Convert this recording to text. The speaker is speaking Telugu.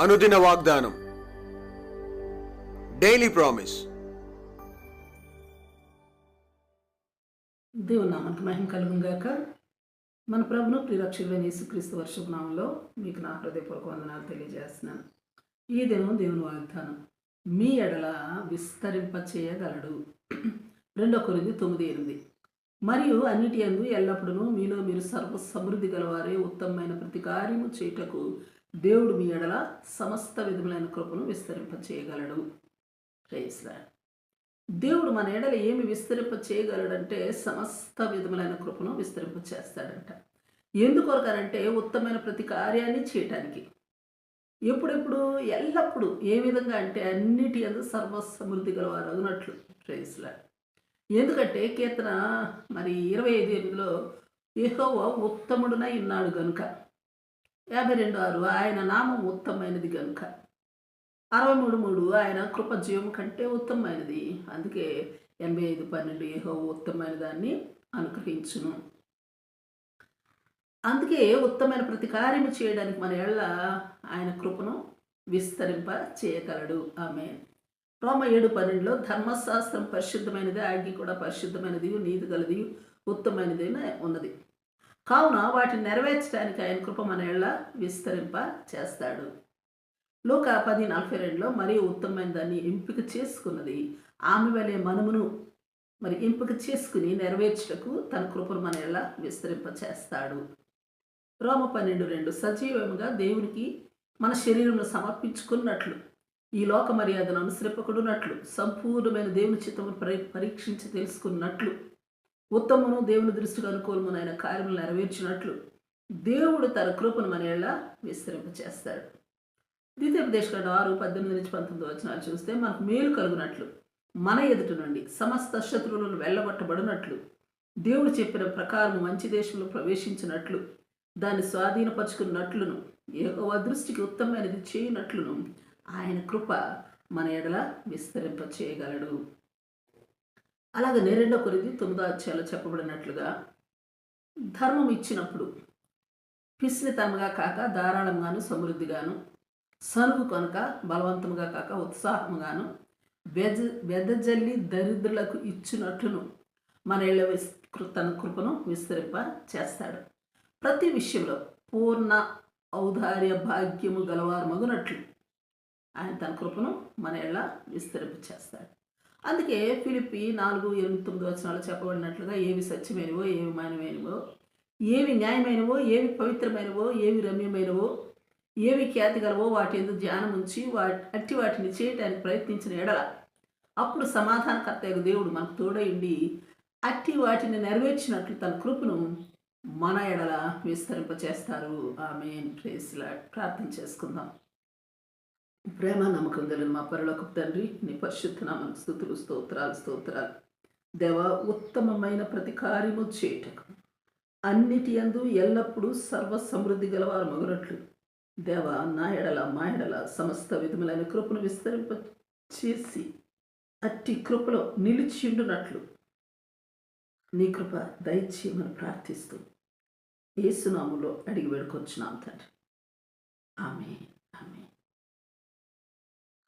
అనుదిన వాగ్దానం. డైలీ ప్రామిస్ దేవుని మహిమ కలుగుగాక మన ప్రభును ప్రిరక్షకులైన యేసుక్రీస్తు వర్షపు నామంలో మీకు నా హృదయపూర్వక వందనాలు తెలియజేస్తున్నాను. ఈ దినం దేవుని వాగ్దానం. మీ ఎడల విస్తరింప చేయగలడు రెండో కొరింది తొమ్మిది ఎనిమిది. మరియు అన్నిటి అందు ఎల్లప్పుడూ మీలో మీరు సర్వ సమృద్ధి గలవారే ఉత్తమమైన ప్రతి కార్యము చేయుటకు దేవుడు మీ ఎడల సమస్త విధములైన కృపను విస్తరింప చేయగలడు ప్రైజ్ దేవుడు మన ఎడల ఏమి విస్తరింప చేయగలడంటే సమస్త విధములైన కృపను విస్తరింప చేస్తాడంట ఎందుకొరకనంటే ఉత్తమైన ప్రతి కార్యాన్ని చేయటానికి. ఎప్పుడెప్పుడు ఎల్లప్పుడూ ఏ విధంగా అంటే అన్నిటి అందు సర్వ సమృద్ధి గలవారు అగునట్లు. ప్రేస్లా ఎందుకంటే కీర్తన మరి ఇరవై ఐదు ఎనిమిదిలో యెహోవా ఉత్తముడునై ఉన్నాడు గనుక. యాభై రెండు ఆరు ఆయన నామం ఉత్తమమైనది కనుక అరవై మూడు మూడు ఆయన కృప జీవం కంటే ఉత్తమమైనది. అందుకే ఎనభై ఐదు పన్నెండు ఏహో ఉత్తమమైన దాన్ని అనుగ్రహించును. అందుకే ఉత్తమైన ప్రతి కార్యము చేయడానికి మన ఎళ్ళ ఆయన కృపను విస్తరింప చేయగలడు. ఆమె రోమ ఏడు పన్నెండులో ధర్మశాస్త్రం పరిశుద్ధమైనది ఆజ్ఞ కూడా పరిశుద్ధమైనది నీతి గలది ఉత్తమైనది ఉన్నది. కావున వాటిని నెరవేర్చడానికి ఆయన కృప మన విస్తరింప చేస్తాడు. లోక పది నలభై రెండులో మరీ ఉత్తమమైన దాన్ని ఎంపిక చేసుకున్నది. ఆమె వలె మనమును మరి ఎంపిక చేసుకుని నెరవేర్చుటకు తన కృపను మన విస్తరింప చేస్తాడు. రోమ పన్నెండు రెండు సజీవంగా దేవునికి మన శరీరంలో సమర్పించుకున్నట్లు ఈ లోక మర్యాదను అనుసరింపకుడున్నట్లు సంపూర్ణమైన దేవుని చిత్తమును పరీక్షించి తెలుసుకున్నట్లు ఉత్తమును దేవుని దృష్టికి ఆయన కార్యములు నెరవేర్చినట్లు దేవుడు తన కృపను మన ఎలా విస్తరింప చేస్తాడు ద్వితీయోపదేశకాండ ఆరు పద్దెనిమిది నుంచి పంతొమ్మిది వచనాలు చూస్తే మనకు మేలు కలుగునట్లు మన ఎదుటి నుండి సమస్త శత్రువులను వెళ్ళగొట్టబడినట్లు దేవుడు చెప్పిన ప్రకారం మంచి దేశంలో ప్రవేశించినట్లు దాన్ని స్వాధీనపరుచుకున్నట్లును ఏకవ దృష్టికి ఉత్తమమైనది చేయనట్లును ఆయన కృప మన ఎడల విస్తరింప చేయగలడు అలాగే నేరెండో కొరిది తొమ్మిదో అధ్యాయంలో చెప్పబడినట్లుగా ధర్మం ఇచ్చినప్పుడు పిసినితనంగా కాక ధారాళంగాను సమృద్ధిగాను సనుగు కనుక బలవంతముగా కాక ఉత్సాహముగాను బెద వెదజల్లి దరిద్రులకు ఇచ్చినట్లును మన ఇళ్ళ విస్ తన కృపను విస్తరింప చేస్తాడు. ప్రతి విషయంలో పూర్ణ ఔదార్య భాగ్యము గలవారు మగునట్లు ఆయన తన కృపను మన ఇళ్ళ విస్తరింప చేస్తాడు. అందుకే ఫిలిప్పి నాలుగు ఎనిమిది తొమ్మిది వచనాలు చెప్పబడినట్లుగా ఏవి సత్యమైనవో ఏవి మానమైనవో ఏవి న్యాయమైనవో ఏవి పవిత్రమైనవో ఏవి రమ్యమైనవో ఏవి ఖ్యాతి గలవో వాటి ఎందుకు ధ్యానం ఉంచి వాటి అట్టి వాటిని చేయటానికి ప్రయత్నించిన ఎడల. అప్పుడు సమాధానకర్త దేవుడు మనకు తోడైండి అట్టి వాటిని నెరవేర్చినట్లు తన కృపను మన ఎడల విస్తరింపచేస్తారు. ఆమె ప్రేస్లా ప్రార్థన చేసుకుందాం. ప్రేమ నమ్మకం కలిగిన మా పరులకు తండ్రి నీ పరిశుద్ధ నామకు స్థుతులు స్తోత్రాలు స్తోత్రాలు. దేవ ఉత్తమమైన ప్రతి కార్యము అన్నిటి అందు ఎల్లప్పుడూ సర్వ సమృద్ధి గలవారు మగునట్లు. దేవ నా ఎడల మా ఎడల సమస్త విధములైన కృపను విస్తరింప చేసి అట్టి కృపలో నిలిచిండునట్లు నీ కృప దయచేయమని ప్రార్థిస్తూ ఏసునాములో అడిగి వేడుకొచ్చున్నాం తండ్రి ఆమె ఆమె